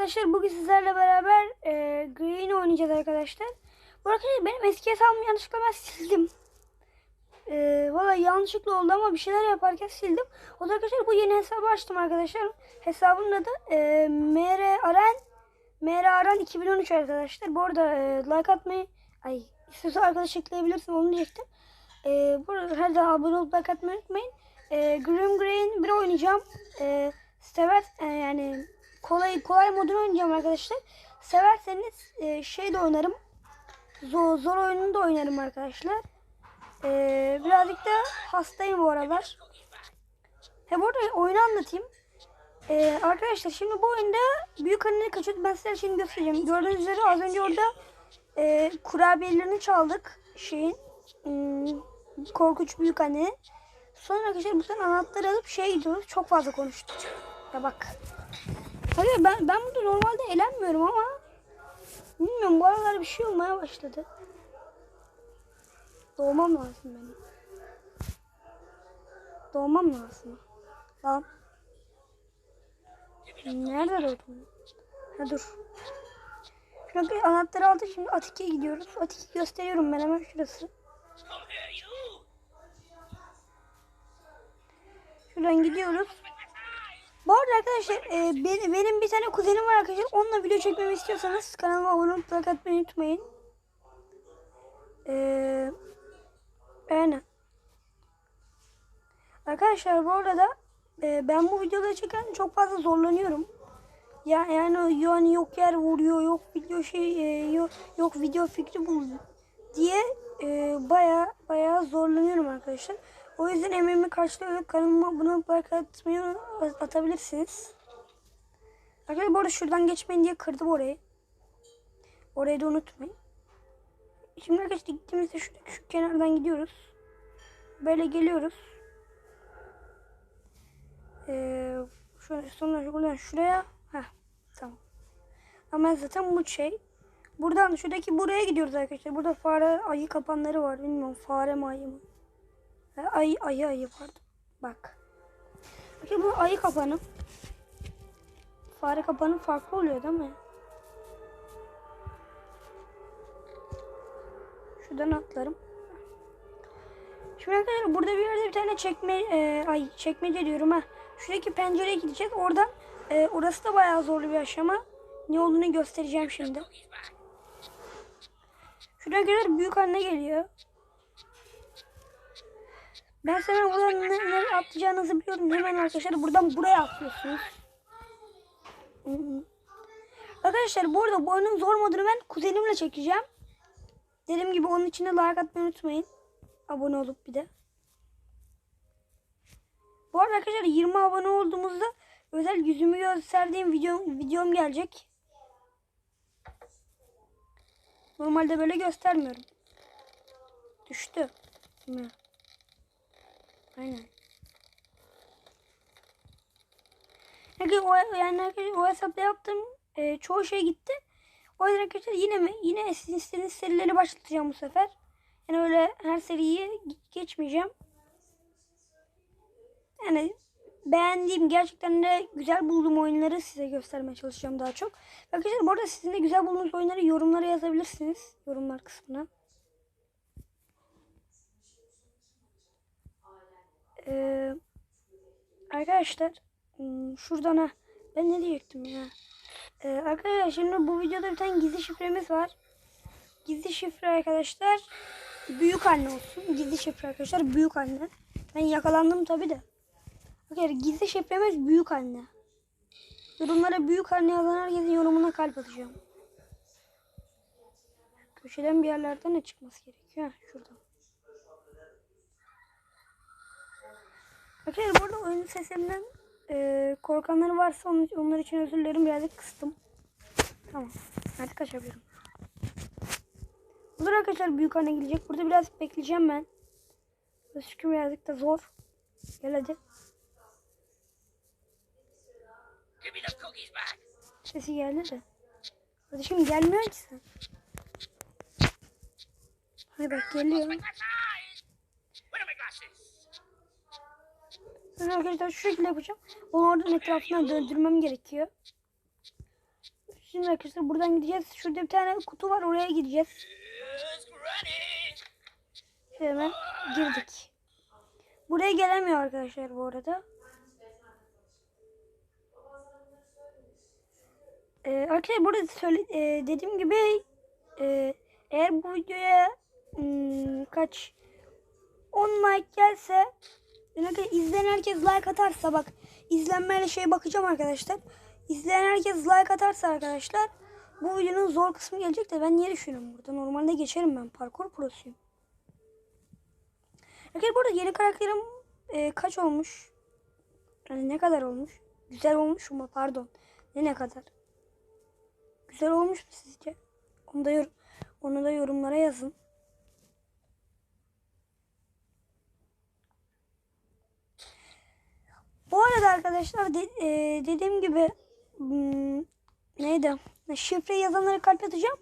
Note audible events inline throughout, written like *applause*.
Arkadaşlar bugün sizlerle beraber e, Green oynayacağız arkadaşlar. Bu arkadaşlar benim eski hesabımı yanlışlıkla sildim. E, Valla yanlışlıkla oldu ama bir şeyler yaparken sildim. O da arkadaşlar bu yeni hesabı açtım arkadaşlar. Hesabın adı e, MR Aran MR Aran 2013 arkadaşlar. Bu arada e, like atmayı ay istiyorsa arkadaş ekleyebilirsin onu diyecektim. E, bu arada her zaman abone olup like atmayı unutmayın. E, Grim Green bir oynayacağım. E, sever e, yani kolay kolay modunu oynayacağım arkadaşlar. Severseniz e, şey de oynarım. Zor, zor oyununu da oynarım arkadaşlar. E, birazcık da hastayım bu aralar. He bu arada oyunu anlatayım. E, arkadaşlar şimdi bu oyunda büyük anneni kaçırdık. Ben size şimdi göstereceğim. Gördüğünüz üzere az önce orada e, kurabiyelerini çaldık. Şeyin hmm, korkunç büyük annenin. Sonra arkadaşlar buradan anahtarı alıp şey gidiyoruz. Çok fazla konuştuk. Ya bak. Hayır ben ben burada normalde eğlenmiyorum ama bilmiyorum bu aralar bir şey olmaya başladı. Doğmam lazım benim. Doğmam lazım. Lan. Nerede doğdum? Ha dur. Bir anahtarı aldık şimdi Atike'ye gidiyoruz. Atike gösteriyorum ben hemen şurası. Şuradan gidiyoruz. Bu arada arkadaşlar e, benim, benim bir tane kuzenim var arkadaşlar. Onunla video çekmemi istiyorsanız kanalıma abone olup like atmayı unutmayın. Eee aynen. Arkadaşlar bu arada e, ben bu videoları çeken çok fazla zorlanıyorum. Ya yani yani yok yer vuruyor, yok video şey e, yok, yok video fikri buluyor diye e, baya baya zorlanıyorum arkadaşlar. O yüzden emeğimi karşılıyor. Kanalıma abone olup like atabilirsiniz. Arkadaşlar bu arada şuradan geçmeyin diye kırdım orayı. Orayı da unutmayın. Şimdi arkadaşlar gittiğimizde şuradaki şu kenardan gidiyoruz. Böyle geliyoruz. Ee, şöyle sonra buradan şuraya. Heh, tamam. Ama zaten bu şey. Buradan şuradaki buraya gidiyoruz arkadaşlar. Burada fare ayı kapanları var. Bilmiyorum fare mi ayı mı? Ha, Ayı ayı ayı pardon. Bak. Bakın bu ayı kapanı. Fare kapanı farklı oluyor değil mi? Şuradan atlarım. Şimdi arkadaşlar burada bir yerde bir tane çekme e, ay çekmece diyorum ha. Şuradaki pencereye gideceğiz. Oradan e, orası da bayağı zorlu bir aşama. Ne olduğunu göstereceğim şimdi. Şuraya kadar büyük haline geliyor. Ben sana buradan ne, nereye atlayacağınızı biliyorum. Hemen arkadaşlar buradan buraya atlıyorsunuz. Arkadaşlar bu arada bu oyunun zor modunu ben kuzenimle çekeceğim. Dediğim gibi onun için de like atmayı unutmayın. Abone olup bir de. Bu arada arkadaşlar 20 abone olduğumuzda özel yüzümü gösterdiğim video, videom gelecek. Normalde böyle göstermiyorum. Düştü. Mi? Aynen. Yani o, yani o hesapta yaptığım e, çoğu şey gitti. O yüzden arkadaşlar yine mi? Yine sizin istediğiniz serileri başlatacağım bu sefer. Yani öyle her seriyi geçmeyeceğim. Yani beğendiğim gerçekten de güzel bulduğum oyunları size göstermeye çalışacağım daha çok. Arkadaşlar bu arada sizin de güzel bulduğunuz oyunları yorumlara yazabilirsiniz. Yorumlar kısmına. Ee, arkadaşlar hmm, şuradan ha ben ne diyecektim ya. Ee, arkadaşlar şimdi bu videoda bir tane gizli şifremiz var. Gizli şifre arkadaşlar büyük anne olsun. Gizli şifre arkadaşlar büyük anne. Ben yakalandım tabi de. Arkadaşlar gizli şifremiz büyük anne. Yorumlara büyük anne yazan herkesin yorumuna kalp atacağım. Köşeden bir yerlerden ne çıkması gerekiyor? Ha, şuradan. Arkadaşlar burada oyun sesimden e, korkanları varsa onun, onlar için özür dilerim. Birazcık kıstım. Tamam. Artık açabilirim. Olur arkadaşlar büyük anne gelecek. Burada biraz bekleyeceğim ben. Bu çünkü birazcık da zor. Gel hadi. Sesi geldi de. Kardeşim gelmiyor ki sen. Hadi bak geliyor. Ben arkadaşlar şu şekilde yapacağım. Onu oradan etrafından döndürmem gerekiyor. Şimdi arkadaşlar buradan gideceğiz. Şurada bir tane kutu var oraya gideceğiz. Hemen girdik. Buraya gelemiyor arkadaşlar bu arada. Ee, arkadaşlar burada söyle, e, dediğim gibi e, eğer bu videoya hmm, kaç 10 like gelse yani izleyen herkes like atarsa bak izlenmeyle şey bakacağım arkadaşlar. İzleyen herkes like atarsa arkadaşlar bu videonun zor kısmı gelecek de ben niye düşünüyorum burada? Normalde geçerim ben parkur prosuyum. Arkadaşlar burada yeni karakterim e, kaç olmuş? Yani ne kadar olmuş? Güzel olmuş mu? Pardon. Ne ne kadar? Güzel olmuş mu sizce? Onu da, onu da yorumlara yazın. Bu arada arkadaşlar de- e, dediğim gibi hmm, neydi? Şifre yazanlara kalp atacağım.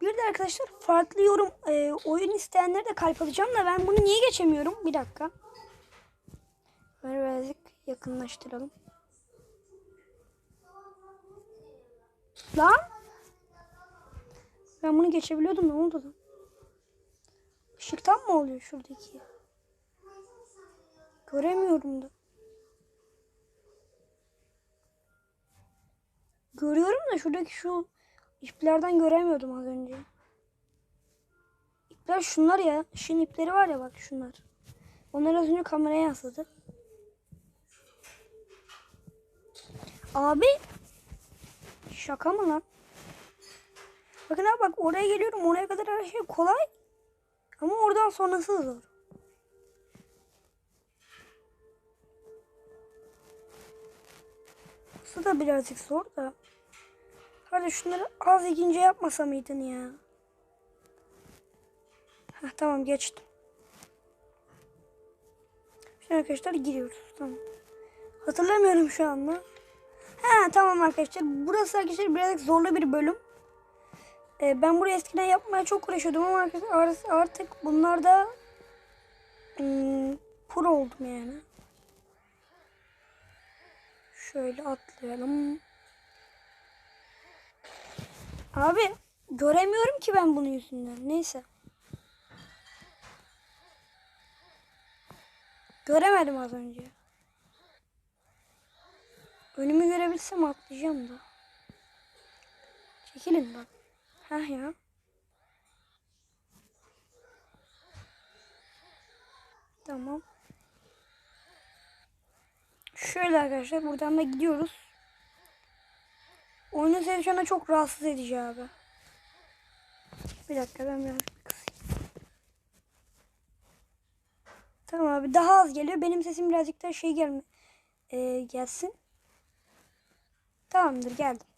Bir de arkadaşlar farklı yorum e, oyun isteyenlere de kalp atacağım da ben bunu niye geçemiyorum? Bir dakika. Böyle birazcık yakınlaştıralım. Lan! Ben bunu geçebiliyordum ne oldu lan? Işıktan mı oluyor şuradaki? Göremiyorum da. Görüyorum da şuradaki şu iplerden göremiyordum az önce. İpler şunlar ya. Işın ipleri var ya bak şunlar. Onlar az önce kameraya yansıdı. Abi. Şaka mı lan? Bakın abi bak oraya geliyorum. Oraya kadar her şey kolay. Ama oradan sonrası zor. Burası da birazcık zor da. Hadi şunları az ikinci yapmasa mıydın ya? Heh, tamam geçtim. Şimdi arkadaşlar giriyoruz. Tamam. Hatırlamıyorum şu anda. Ha tamam arkadaşlar. Burası arkadaşlar birazcık zorlu bir bölüm. Ee, ben burayı eskiden yapmaya çok uğraşıyordum ama artık bunlarda hmm, pro oldum yani. Şöyle atlayalım. Abi göremiyorum ki ben bunun yüzünden. Neyse. Göremedim az önce. Önümü görebilsem atlayacağım da. Çekilin bak. Heh ya. Tamam. Şöyle arkadaşlar buradan da gidiyoruz. Oyunun seni şu anda çok rahatsız edici abi. Bir dakika ben biraz. Tamam abi daha az geliyor. Benim sesim birazcık daha şey gelme ee, gelsin. Tamamdır geldim.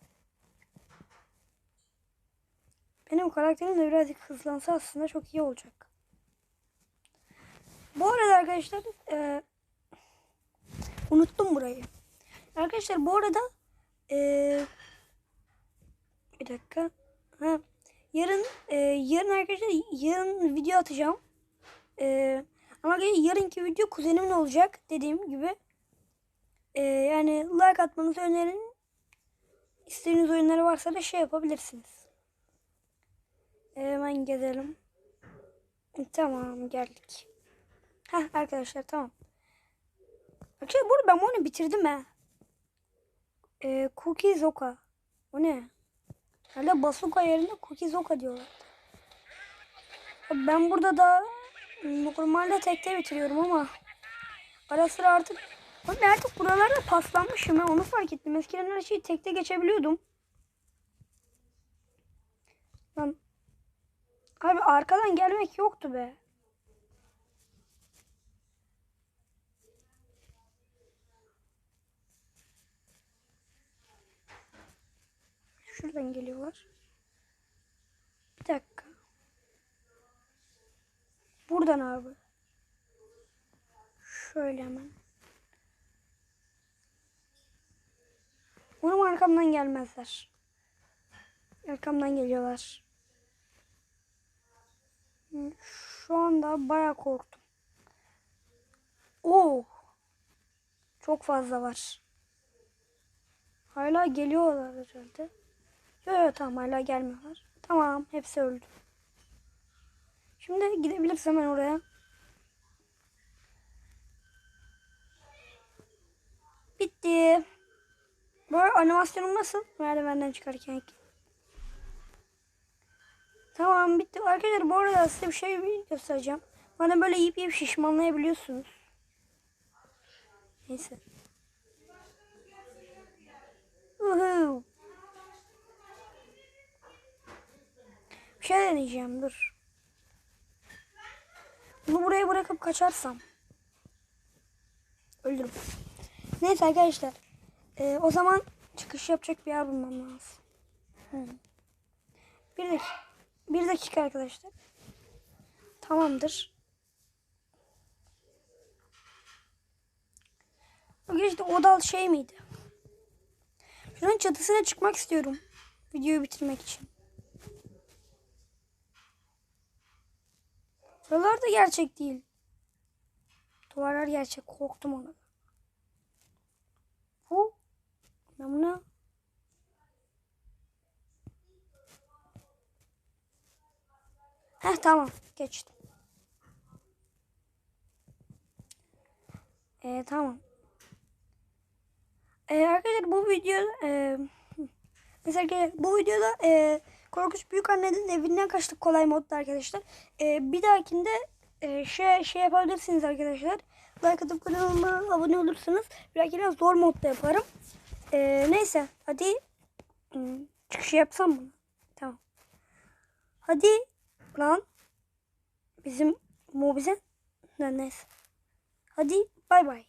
Benim karakterim de birazcık hızlansa aslında çok iyi olacak. Bu arada arkadaşlar e, unuttum burayı. Arkadaşlar bu arada e, bir dakika. Ha, yarın e, yarın arkadaşlar yarın video atacağım. E, ama yarınki video kuzenimle olacak dediğim gibi. E, yani like atmanızı önerin. İstediğiniz oyunları varsa da şey yapabilirsiniz. E, hemen gezelim. Tamam geldik. Heh arkadaşlar tamam. Arkadaşlar bu arada ben bunu bitirdim ha. Ee, Cookie Zoka. O ne? Herhalde Basuka yerine Cookie Zoka diyorlar. Ben burada da normalde tekte bitiriyorum ama ara sıra artık Abi artık buralarda paslanmışım ha onu fark ettim. Eskiden her şeyi tekte geçebiliyordum. Lan Abi arkadan gelmek yoktu be. Şuradan geliyorlar. Bir dakika. Buradan abi. Şöyle hemen. Umarım arkamdan gelmezler. Arkamdan geliyorlar. Şu anda baya korktum. Oo. Çok fazla var. Hala geliyorlar herhalde. Yok yok tamam hala gelmiyorlar. Tamam hepsi öldü. Şimdi gidebiliriz hemen oraya. Bitti. Bu animasyonum nasıl? Merdivenden çıkarken. Tamam bitti. Arkadaşlar bu arada size bir şey göstereceğim. Bana böyle yiyip yiyip şişmanlayabiliyorsunuz. Neyse. Uhu. Bir şey deneyeceğim dur. Bunu buraya bırakıp kaçarsam. Öldürüm. Neyse arkadaşlar. Ee, o zaman çıkış yapacak bir yer bulmam lazım. Hı. Bir dakika. Bir dakika arkadaşlar. Tamamdır. Arkadaşlar o dal şey miydi? Şunun çatısına çıkmak istiyorum. Videoyu bitirmek için. Buralar da gerçek değil. Duvarlar gerçek. Korktum ona. Bu. Ben buna... Heh tamam. Geçtim. Ee, tamam. Ee, arkadaşlar bu video e, *laughs* mesela bu videoda e, Korkunç Büyük Annenin evinden kaçtık kolay modda arkadaşlar. E, bir dahakinde e, şey, şey yapabilirsiniz arkadaşlar. Like atıp kanalıma abone olursanız bir dahaki biraz zor modda yaparım. E, neyse hadi hmm, çıkışı yapsam mı? Tamam. Hadi lan bizim mobize neyse. Hadi bay bay.